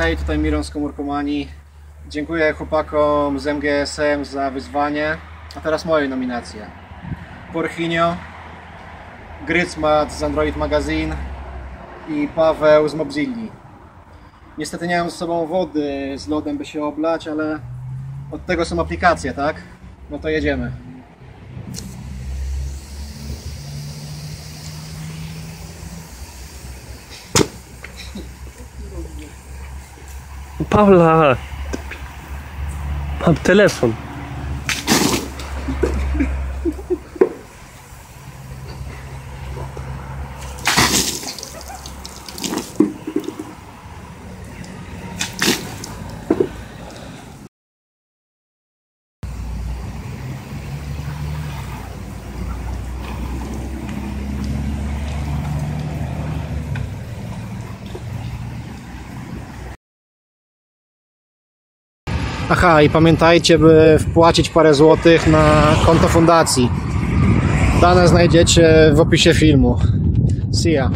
hej, tutaj Miron z Komórkomanii. Dziękuję chłopakom z MGSM za wyzwanie. A teraz moje nominacje. Porchinio, Grycmat z Android Magazine i Paweł z Mobzilli. Niestety nie mam z sobą wody z lodem, by się oblać, ale od tego są aplikacje, tak? No to jedziemy. Paula! Mam telefon. Aha, i pamiętajcie, by wpłacić parę złotych na konto fundacji. Dane znajdziecie w opisie filmu. See ya.